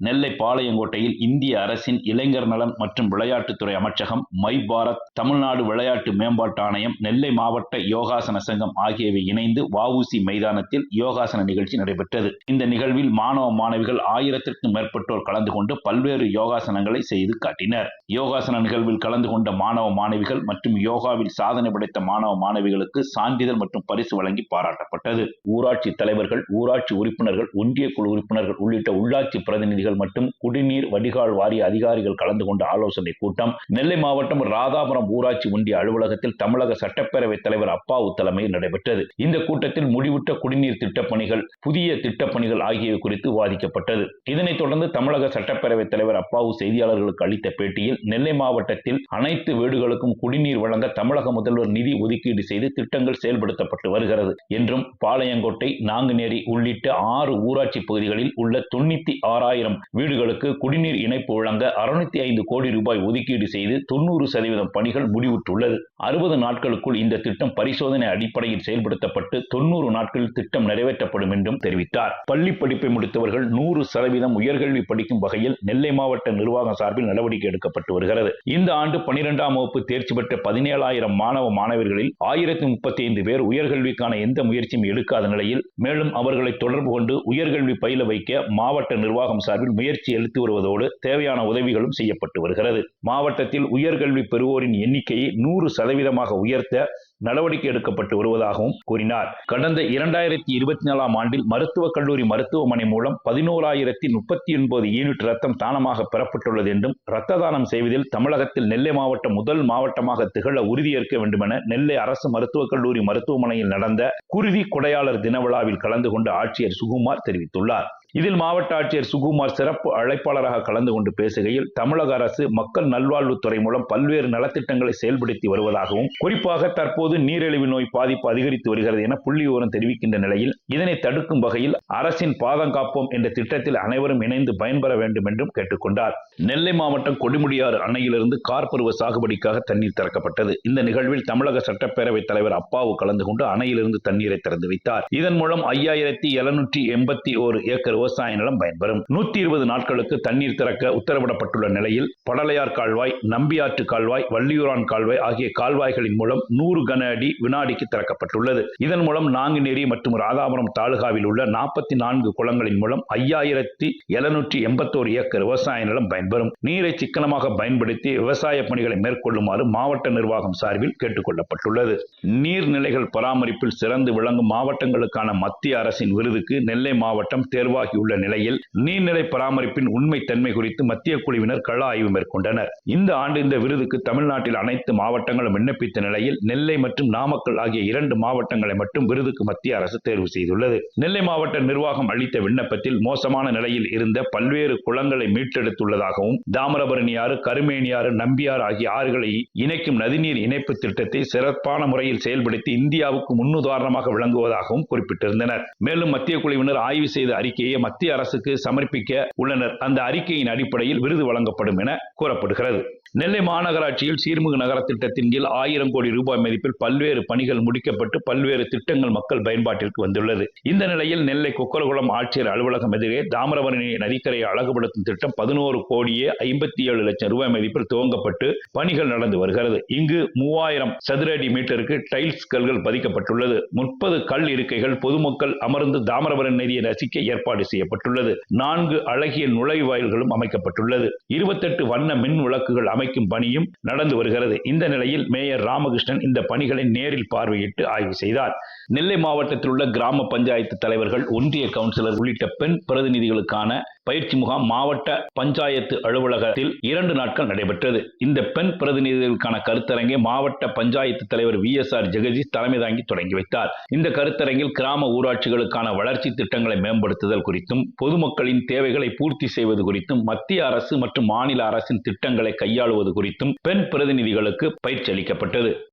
நெல்லை பாளையங்கோட்டையில் இந்திய அரசின் இளைஞர் நலன் மற்றும் விளையாட்டுத்துறை அமைச்சகம் மை பாரத் தமிழ்நாடு விளையாட்டு மேம்பாட்டு ஆணையம் நெல்லை மாவட்ட யோகாசன சங்கம் ஆகியவை இணைந்து வவுசி மைதானத்தில் யோகாசன நிகழ்ச்சி நடைபெற்றது. இந்த நிகழ்வில் மாணவ மாணவிகள் ஆயிரத்திற்கும் மேற்பட்டோர் கலந்து கொண்டு பல்வேறு யோகாசனங்களை செய்து காட்டினர். யோகாசன நிகழ்வில் கலந்து கொண்ட மாணவ மாணவிகள் மற்றும் யோகாவில் சாதனை படைத்த மாணவ மாணவிகளுக்கு சான்றிதழ் மற்றும் பரிசு வழங்கி பாராட்டப்பட்டது. ஊராட்சி தலைவர்கள் ஊராட்சி உறுப்பினர்கள் ஒன்றிய குழு உறுப்பினர்கள் உள்ளிட்ட உள்ளாட்சி பிரதிநிதிகள் மற்றும் குடிநீர் வடிகால் வாரிய அதிகாரிகள் கலந்து கொண்ட ஆலோசனை கூட்டம். நெல்லை மாவட்டம் ராதாபுரம் ஊராட்சி ஒன்றிய அலுவலகத்தில் தமிழக சட்டப்பேரவைத் தலைவர் அப்பாவு தலைமையில் நடைபெற்றது. இந்த கூட்டத்தில் முடிவுற்ற குடிநீர் திட்டப்பணிகள் புதிய திட்டப்பணிகள் ஆகியவை குறித்து விவாதிக்கப்பட்டது. இதனைத் தொடர்ந்து தமிழக சட்டப்பேரவைத் தலைவர் அப்பாவு செய்தியாளர்களுக்கு அளித்த பேட்டியில் நெல்லை மாவட்டத்தில் அனைத்து வீடுகளுக்கும் குடிநீர் வழங்க தமிழக முதல்வர் நிதி ஒதுக்கீடு செய்து திட்டங்கள் செயல்படுத்தப்பட்டு வருகிறது என்றும் பாளையங்கோட்டை நாங்குநேரி உள்ளிட்ட ஆறு ஊராட்சி பகுதிகளில் உள்ள தொண்ணூத்தி ஆறாயிரம் வீடுகளுக்கு குடிநீர் இணைப்பு வழங்க அறுநூத்தி ஐந்து கோடி ரூபாய் ஒதுக்கீடு செய்து தொன்னூறு சதவீதம் பணிகள் முடிவுற்றுள்ளது. அறுபது நாட்களுக்குள் இந்த திட்டம் பரிசோதனை அடிப்படையில் செயல்படுத்தப்பட்டு தொன்னூறு நாட்களில் திட்டம் நிறைவேற்றப்படும் என்றும் தெரிவித்தார். பள்ளி படிப்பை முடித்தவர்கள் நூறு சதவீதம் உயர்கல்வி படிக்கும் வகையில் நெல்லை மாவட்ட நிர்வாகம் சார்பில் நடவடிக்கை எடுக்கப்பட்டு வருகிறது. இந்த ஆண்டு பனிரெண்டாம் வகுப்பு தேர்ச்சி பெற்ற பதினேழாயிரம் மாணவ மாணவர்களில் ஆயிரத்தி முப்பத்தி ஐந்து பேர் உயர்கல்விக்கான எந்த முயற்சியும் எடுக்காத நிலையில் மேலும் அவர்களை தொடர்பு கொண்டு உயர்கல்வி பயில வைக்க மாவட்ட நிர்வாகம் சார்பில் முயற்சி எழுத்து வருவதோடு தேவையான உதவிகளும் செய்யப்பட்டு வருகிறது. மாவட்டத்தில் உயர்கல்வி பெறுவோரின் எண்ணிக்கையை நூறு சதவீதமாக உயர்த்த நடவடிக்கை எடுக்கப்பட்டு வருவதாகவும் கூறினார். கடந்த இரண்டாயிரத்தி இருபத்தி நாலாம் ஆண்டில் மருத்துவக் கல்லூரி மருத்துவமனை மூலம் பதினோராயிரத்தி முப்பத்தி ஒன்பது யூனிட் ரத்தம் தானமாக பெறப்பட்டுள்ளது என்றும் இரத்த தானம் செய்வதில் தமிழகத்தில் நெல்லை மாவட்டம் முதல் மாவட்டமாக திகழ உறுதியேற்க வேண்டும் என நெல்லை அரசு மருத்துவக் கல்லூரி மருத்துவமனையில் நடந்த குருதி கொடையாளர் தின விழாவில் கலந்து கொண்ட ஆட்சியர் சுகுமார் தெரிவித்துள்ளார். இதில் மாவட்ட ஆட்சியர் சுகுமார் சிறப்பு அழைப்பாளராக கலந்து கொண்டு பேசுகையில் தமிழக அரசு மக்கள் நல்வாழ்வுத்துறை மூலம் பல்வேறு நலத்திட்டங்களை செயல்படுத்தி வருவதாகவும் குறிப்பாக தற்போது நீரிழிவு நோய் பாதிப்பு அதிகரித்து வருகிறது என புள்ளி விவரம் தெரிவிக்கின்ற நிலையில் இதனை தடுக்கும் வகையில் அரசின் பாதம் காப்போம் என்ற திட்டத்தில் அனைவரும் இணைந்து பயன்பெற வேண்டும் என்றும் கேட்டுக்கொண்டார். நெல்லை மாவட்டம் கொடுமுடியாறு அணையிலிருந்து கார் பருவ சாகுபடிக்காக தண்ணீர் திறக்கப்பட்டது. இந்த நிகழ்வில் தமிழக சட்டப்பேரவைத் தலைவர் அப்பாவு கலந்து கொண்டு அணையிலிருந்து தண்ணீரை திறந்து வைத்தார். இதன் மூலம் ஐயாயிரத்தி எழுநூற்றி எண்பத்தி ஒரு ஏக்கர் விவசாய நிலம் பயன்பெறும். நூத்தி இருபது நாட்களுக்கு தண்ணீர் திறக்க உத்தரவிடப்பட்டுள்ள நிலையில் படலையார் கால்வாய் நம்பியாற்று கால்வாய் வள்ளியூரான் கால்வாய் ஆகிய கால்வாய்களின் மூலம் நூறு கன அடி வினாடிக்கு திறக்கப்பட்டுள்ளது. இதன் மூலம் நாங்குநேரி மற்றும் ராதாபுரம் தாலுகாவில் உள்ள நாற்பத்தி நான்கு குளங்களின் மூலம் ஐயாயிரத்தி எழுநூற்றி எண்பத்தோரு ஏக்கர் விவசாய நிலம் பயன்பெறும். நீரை சிக்கனமாக பயன்படுத்தி விவசாய பணிகளை மேற்கொள்ளுமாறு மாவட்ட நிர்வாகம் சார்பில் கேட்டுக் கொள்ளப்பட்டுள்ளது நீர்நிலைகள் பராமரிப்பில் சிறந்து விளங்கும் மாவட்டங்களுக்கான மத்திய அரசின் விருதுக்கு நெல்லை மாவட்டம் தேர்வாகி உருவாகியுள்ள நிலையில் நீர்நிலை பராமரிப்பின் உண்மை தன்மை குறித்து மத்திய குழுவினர் கள ஆய்வு மேற்கொண்டனர். இந்த ஆண்டு இந்த விருதுக்கு தமிழ்நாட்டில் அனைத்து மாவட்டங்களும் விண்ணப்பித்த நிலையில் நெல்லை மற்றும் நாமக்கல் ஆகிய இரண்டு மாவட்டங்களை மட்டும் விருதுக்கு மத்திய அரசு தேர்வு செய்துள்ளது. நெல்லை மாவட்ட நிர்வாகம் அளித்த விண்ணப்பத்தில் மோசமான நிலையில் இருந்த பல்வேறு குளங்களை மீட்டெடுத்துள்ளதாகவும் தாமிரபரணியாறு கருமேனியாறு நம்பியாறு ஆகிய ஆறுகளை இணைக்கும் நதிநீர் இணைப்பு திட்டத்தை சிறப்பான முறையில் செயல்படுத்தி இந்தியாவுக்கு முன்னுதாரணமாக விளங்குவதாகவும் குறிப்பிட்டிருந்தனர். மேலும் மத்திய குழுவினர் ஆய்வு செய்த அறிக்கையை மத்திய அரசுக்கு சமர்ப்பிக்க உள்ளனர். அந்த அறிக்கையின் அடிப்படையில் விருது வழங்கப்படும் என கூறப்படுகிறது. நெல்லை மாநகராட்சியில் சீர்மிகு நகர திட்டத்தின் கீழ் ஆயிரம் கோடி ரூபாய் மதிப்பில் பல்வேறு பணிகள் முடிக்கப்பட்டு பல்வேறு திட்டங்கள் மக்கள் பயன்பாட்டிற்கு வந்துள்ளது. இந்த நிலையில் நெல்லை கொக்கரகுளம் ஆட்சியர் அலுவலகம் எதிரே தாமிரபரணி நதிக்கரையை அழகுபடுத்தும் திட்டம் பதினோரு கோடியே ஐம்பத்தி ஏழு லட்சம் ரூபாய் மதிப்பில் துவங்கப்பட்டு பணிகள் நடந்து வருகிறது. இங்கு மூவாயிரம் சதுர அடி மீட்டருக்கு டைல்ஸ் கல்கள் பதிக்கப்பட்டுள்ளது. முப்பது கல் இருக்கைகள் பொதுமக்கள் அமர்ந்து தாமிரபரணி நதியை ரசிக்க ஏற்பாடு ஏற்பாடு செய்யப்பட்டுள்ளது. நான்கு அழகிய நுழைவாயில்களும் அமைக்கப்பட்டுள்ளது. இருபத்தெட்டு வண்ண மின் விளக்குகள் அமைக்கும் பணியும் நடந்து வருகிறது. இந்த நிலையில் மேயர் ராமகிருஷ்ணன் இந்த பணிகளை நேரில் பார்வையிட்டு ஆய்வு செய்தார். நெல்லை மாவட்டத்தில் உள்ள கிராம பஞ்சாயத்து தலைவர்கள் ஒன்றிய கவுன்சிலர் உள்ளிட்ட பெண் பிரதிநிதிகளுக்கான பயிற்சி முகாம் மாவட்ட பஞ்சாயத்து அலுவலகத்தில் இரண்டு நாட்கள் நடைபெற்றது. இந்த பெண் பிரதிநிதிகளுக்கான கருத்தரங்கை மாவட்ட பஞ்சாயத்து தலைவர் வி எஸ் ஆர் ஜெகதீஷ் தலைமை தாங்கி தொடங்கி வைத்தார். இந்த கருத்தரங்கில் கிராம ஊராட்சிகளுக்கான வளர்ச்சி திட்டங்களை மேம்படுத்துதல் குறித்தும் பொதுமக்களின் தேவைகளை பூர்த்தி செய்வது குறித்தும் மத்திய அரசு மற்றும் மாநில அரசின் திட்டங்களை கையாளுவது குறித்தும் பெண் பிரதிநிதிகளுக்கு பயிற்சி அளிக்கப்பட்டது.